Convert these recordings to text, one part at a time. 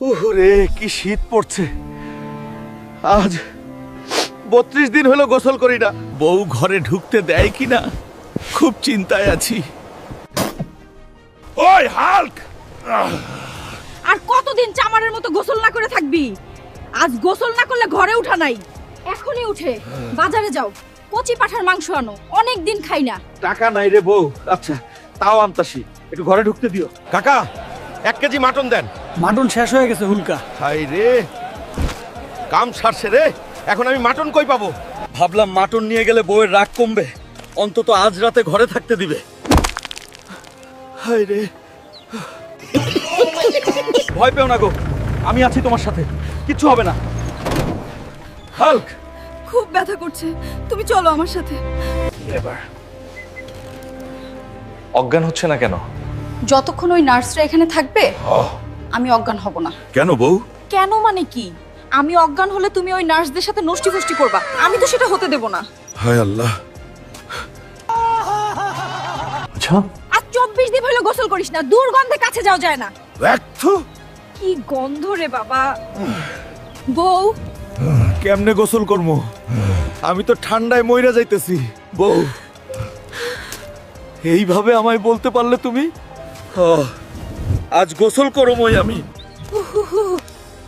ওরে কি শীত পড়ছে। আজ বত্রিশ দিন হলো গোসল করি না। বউ ঘরে ঢুকতে দেয় কিনা খুব চিন্তায় আছি। ওই হাল্ক! আর কতদিন চামারের মতো গোসল না করে থাকবি? আজ গোসল না করলে ঘরে উঠা নাই। এখনই উঠে বাজারে যাও। কচি পাঠার মাংস আনো অনেক দিন খাই না। টাকা নাই রে বউ। আচ্ছা তাও আনতাসি একটু ঘরে ঢুকতে দিও। কাকা এক কেজি মাটন দেন। মাটন শেষ হয়ে গেছে হুলকা। হাই রে। কাম সারছে রে। এখন আমি মাটন কই পাবো? ভাবলাম মাটন নিয়ে গেলে বউয়ের রাগ কমবে। অন্তত আজ রাতে ঘরে থাকতে দিবে। হাই রে। ভয় পেও না গো। আমি আছি তোমার সাথে। কিচ্ছু হবে না। হাল্ক! খুব ব্যথা করছে। তুমি চলো আমার সাথে। এবার। অজ্ঞান হচ্ছে না কেন? যতক্ষণ ওই নার্সরা এখানে থাকবে আমি অজ্ঞান হব না। কেন বউ? কেন মানে কি? আমি অজ্ঞান হলে তুমি ওই নার্সদের সাথে নষ্টি ফষ্টি করবা। আমি তো সেটা হতে দেব না। হায় আল্লাহ। আচ্ছা। আর চব্বিশ দিন হলো গোসল করিস না দুর্গন্ধে কাছে যাওয়া যায় না। একটু কি গন্ধ রে বাবা। বউ। কেমনে গোসল করব আমি তো ঠান্ডায় মইরা যাইতেছি। বউ এইভাবে আমায় বলতে পারলে তুমি? ও, আজ গোসল করো মই আমি।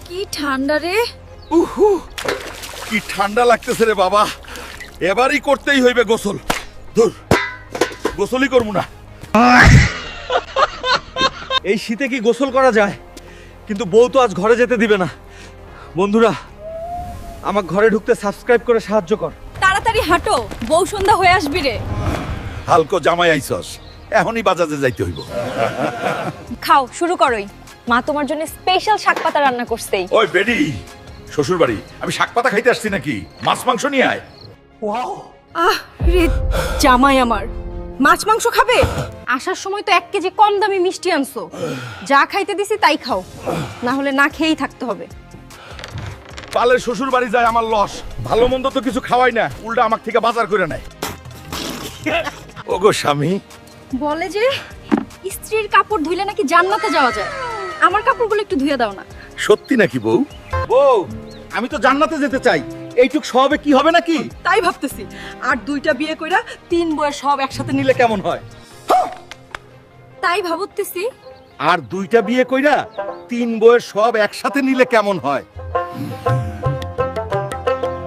কি ঠান্ডা রে। উহু কি ঠান্ডা লাগতেছে রে বাবা। এবারই করতেই হইবে গোসল। ধুর গোসলই করব না। এই শীতে কি গোসল করা যায়? কিন্তু বউ তো আজ ঘরে যেতে দিবে না। বন্ধুরা আমার ঘরে ঢুকতে সাবস্ক্রাইব করে সাহায্য কর। তাড়াতাড়ি হাঁটো বউ সন্ধ্যা হয়ে আসবি রে। হালকো জামাই আইসস। এখনই বাজারে যাইতে হইব। খাও শুরু করোই। মা তোমার জন্য স্পেশাল শাক পাতা রান্না করছেই। ওই বেডি শ্বশুর বাড়ি আমি শাক পাতা খাইতে আসছি নাকি? মাছ মাংস নিয়ে আয়। ওয়াও। আহ রে জামাই আমার। মাছ মাংস খাবে? আসার সময় তো এক কেজি কম দামি মিষ্টি আনছো। যা খাইতে দিছি তাই খাও। না হলে না খেয়েই থাকতে হবে। পালের শ্বশুর বাড়ি যায় আমার লস। ভালো মন্দ তো কিছু খাওয়াই না। উল্টা আমার থেকে বাজার করে নেয়। ওগো স্বামী বলে যে স্ত্রীর কাপড় ধুইলে নাকি জান্নাতে যাওয়া যায়। আমার কাপড়গুলো একটু ধুয়ে দাও না। সত্যি নাকি বউ? বউ আমি তো জান্নাতে যেতে চাই। এইটুক সবে কি হবে নাকি? তাই ভাবতেছি। আর দুইটা বিয়ে কইরা তিন বয়স সব একসাথে নিলে কেমন হয়? তাই ভাবতেছি। আর দুইটা বিয়ে কইরা তিন বইয়ের সব একসাথে নিলে কেমন হয়?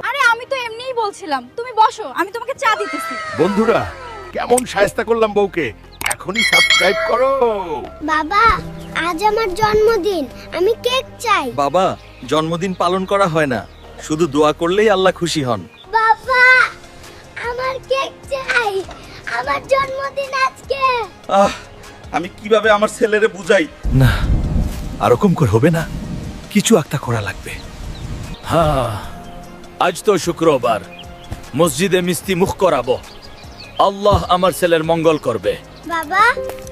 আরে আমি তো এমনিই বলছিলাম তুমি বসো আমি তোমাকে চা দিতেছি। বন্ধুরা কেমন সায়স্তা করলাম বউকে এখনই সাবস্ক্রাইব করো। বাবা আজ আমার জন্মদিন আমি কেক চাই। বাবা জন্মদিন পালন করা হয় না শুধু দোয়া করলেই আল্লাহ খুশি হন। বাবা আমার কেক চাই আমার জন্মদিন আজকে। আহ আমি কীভাবে আমার ছেলেরে বুঝাই? না আরকম করে হবে না কিছু একটা করা লাগবে। হ্যাঁ আজ তো শুক্রবার মসজিদে মিস্তি মুখ করাবো। আল্লাহ আমার ছেলের মঙ্গল করবে। বাবা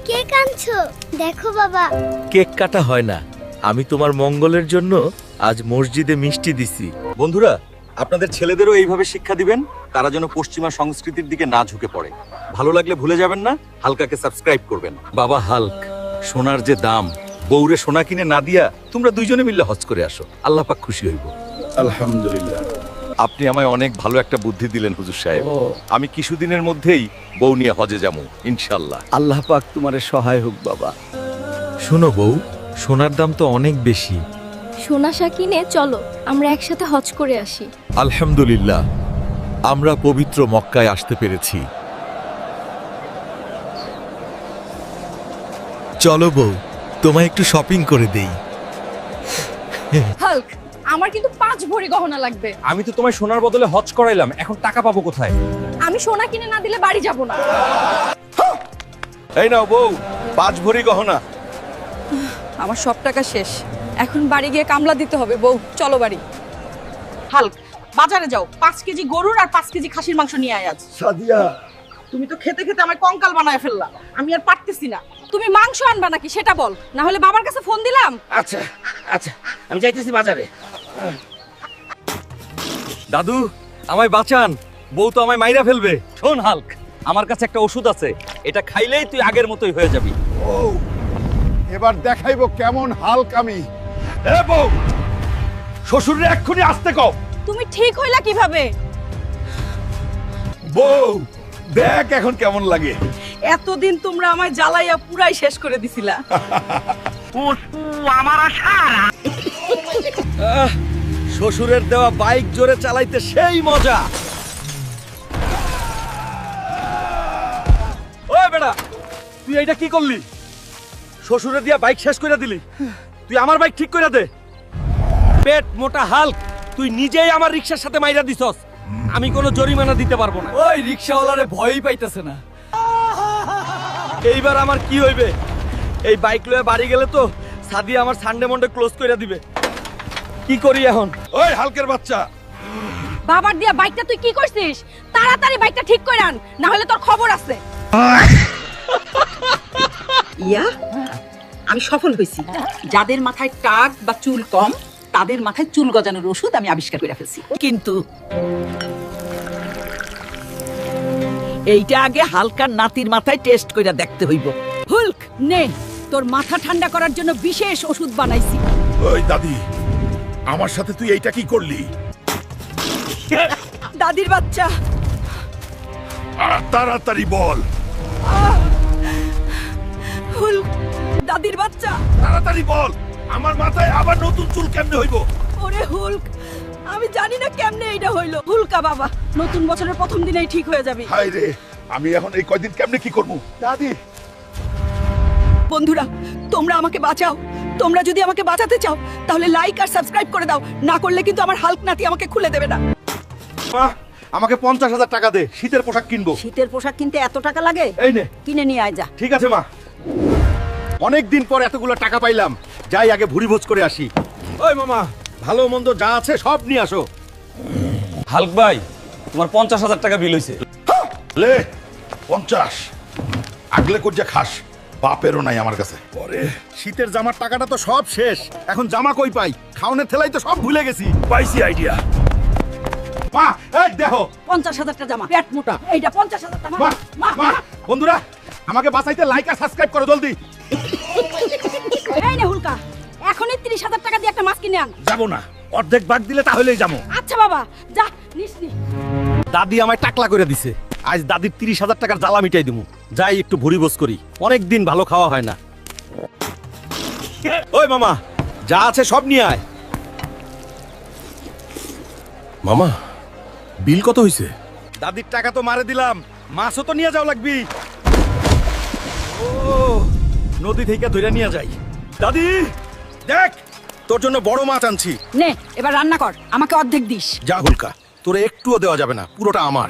কেক আনছো? দেখো বাবা। কেক কাটা হয় না। আমি তোমার মঙ্গলের জন্য আজ মসজিদে মিষ্টি দিছি। বন্ধুরা আপনাদের ছেলেদেরও এইভাবে শিক্ষা দিবেন তারা যেন পশ্চিমা সংস্কৃতির দিকে না ঝুঁকে পড়ে। ভালো লাগলে ভুলে যাবেন না হালকাকে সাবস্ক্রাইব করবেন। বাবা হালক সোনার যে দাম বউরে সোনা কিনে না দিয়া তোমরা দুইজনে মিললে হজ করে আসো। আল্লাহ পাক খুশি হইব। আলহামদুলিল্লাহ। আপনি আমায় অনেক ভালো একটা বুদ্ধি দিলেন হুজুর সাহেব। আমি কিছুদিনের মধ্যেই বউ নিয়ে হজে যাব ইনশাল্লাহ আল্লাহ পাক তোমার সহায় হোক বাবা। শোনো বউ সোনার দাম তো অনেক বেশি। সোনা কিনে চলো আমরা একসাথে হজ করে আসি। আলহামদুলিল্লাহ আমরা পবিত্র মক্কায় আসতে পেরেছি। চলো বউ তোমায় একটু শপিং করে দেই। হাল্ক আমার কিন্তু পাঁচ ভরি গহনা লাগবে। আমি তো তোমায় সোনার বদলে হজ করাইলাম এখন টাকা পাবো কোথায়? আমি সোনা কিনে না দিলে বাড়ি যাব না। এই নাও বউ পাঁচ ভরি গহনা। আমার সব টাকা শেষ। এখন বাড়ি গিয়ে কামলা দিতে হবে বউ। চলো বাড়ি। হাল্ক বাজারে যাও। পাঁচ কেজি গরুর আর পাঁচ কেজি খাসির মাংস নিয়ে আয় আজ। সাদিয়া। তুমি তো খেতে খেতে আমার কঙ্কাল বানায় ফেললা। আমি আর পারতেছি না। তুমি মাংস আনবা নাকি সেটা বল। না হলে বাবার কাছে ফোন দিলাম। আচ্ছা আচ্ছা আমি যাইতেছি বাজারে। দাদু আমায় বাঁচান। বউ তো আমায় মাইরা ফেলবে। শোন হাল্ক আমার কাছে একটা ওষুধ আছে। এটা খাইলেই তুই আগের মতোই হয়ে যাবি। ও এবার দেখাইবো কেমন হালক আমি। এ বউ শ্বশুরে এক্ষুনি আসতে কও। তুমি ঠিক হইলা কীভাবে? বউ দেখ এখন কেমন লাগে। এতদিন তোমরা আমায় জ্বালাইয়া পুরাই শেষ করে দিছিলা। শ্বশুরের দেওয়া বাইক জোরে চালাইতে সেই মজা। ওই বেটা তুই এইটা কি করলি? শ্বশুরের দিয়া বাইক শেষ করে দিলি। তুই আমার বাইক ঠিক করে দে। পেট মোটা হাল্ক তুই নিজেই আমার রিক্সার সাথে মাইরা দিছস। আমি কোনো জরিমানা দিতে পারব না। ওই রিক্সাওয়ালারে ভয়ই পাইতেছে না। এইবার আমার কি হইবে? এই বাইক লয়ে বাড়ি গেলে তো সাদি আমার সানডে মন্ডে ক্লোজ করে দিবে। কি করি এখন? ওই হালকের বাচ্চা। বাবার দিয়া বাইকটা তুই কি করছিস? তাড়াতাড়ি বাইকটা ঠিক করে আন না হলে তোর খবর আছে। ইয়া আমি সফল হয়েছি। যাদের মাথায় টাক বা চুল কম তাদের মাথায় চুল গজানোর ওষুধ আমি আবিষ্কার করে ফেলছি। কিন্তু এইটা আগে হালকার নাতির মাথায় টেস্ট করে দেখতে হইব। হুলক নে তোর মাথা ঠান্ডা করার জন্য বিশেষ ওষুধ বানাইছি। ওই দাদি আমার সাথে তুই এইটা কি করলি? দাদির বাচ্চা। তাড়াতাড়ি বল। দাদির বাচ্চা। তাড়াতাড়ি বল। আমার মাথায় আবার নতুন চুল কেমনে হইব? ওরে হুলক আমি জানি না কেমনে এইটা হইল। হুলকা বাবা নতুন বছরের প্রথম দিনেই ঠিক হয়ে যাবে। হাই রে আমি এখন এই কয়দিন কেমনে কি করব? দাদি। বন্ধুরা তোমরা আমাকে বাঁচাও। তোমরা যদি আমাকে বাঁচাতে চাও তাহলে লাইক আর সাবস্ক্রাইব করে দাও। না করলে কিন্তু আমার হাল্ক নাতি আমাকে খুলে দেবে না। মা আমাকে পঞ্চাশ হাজার টাকা দে শীতের পোশাক কিনবো। শীতের পোশাক কিনতে এত টাকা লাগে? এই নে। কিনে নিয়ে আয় যা। ঠিক আছে মা। অনেক দিন পর এতগুলো টাকা পাইলাম। যাই আগে ভুরি ভোজ করে আসি। ওই মামা ভালো মন্দ যা আছে সব নিয়ে আসো। হালক ভাই তোমার পঞ্চাশ হাজার টাকা বিল হয়েছে লে পঞ্চাশ। আগলে কর খাস। বাপেরও নাই আমার কাছে। পরে। শীতের জামার টাকাটা তো সব শেষ। এখন জামা কই পাই? খাওনের থেলাই তো সব ভুলে গেছি। পাইছি আইডিয়া মা এই দেখো। পঞ্চাশ হাজার টাকা জামা পেট মোটা। এইটা পঞ্চাশ হাজার টাকা মা মা বন্ধুরা আমাকে বাঁচাইতে লাইক আর সাবস্ক্রাইব করো জলদি। এই নে হুলকা এখনই তিরিশ হাজার টাকা দিয়ে একটা মাছ কিনে আন। যাব না। অর্ধেক ভাগ দিলে তাহলেই যাব। আচ্ছা বাবা যা নিস নি। দাদি আমায় টাকলা করে দিছে। আজ দাদির তিরিশ হাজার টাকার জ্বালা মিটাই দিমু। যাই একটু ভুরি বোস করি। অনেক দিন ভালো খাওয়া হয় না। ওই মামা যা আছে সব নিয়ে আয়। মামা বিল কত হইছে? দাদির টাকা তো মারে দিলাম মাছও তো নিয়ে যাও লাগবি। ও নদী থেকে ধরে নিয়ে যাই। দাদি দেখ তোর জন্য বড় মাছ আনছি। নে এবার রান্না কর আমাকে অর্ধেক দিস। যা হুলকা তোরে একটুও দেওয়া যাবে না পুরোটা আমার।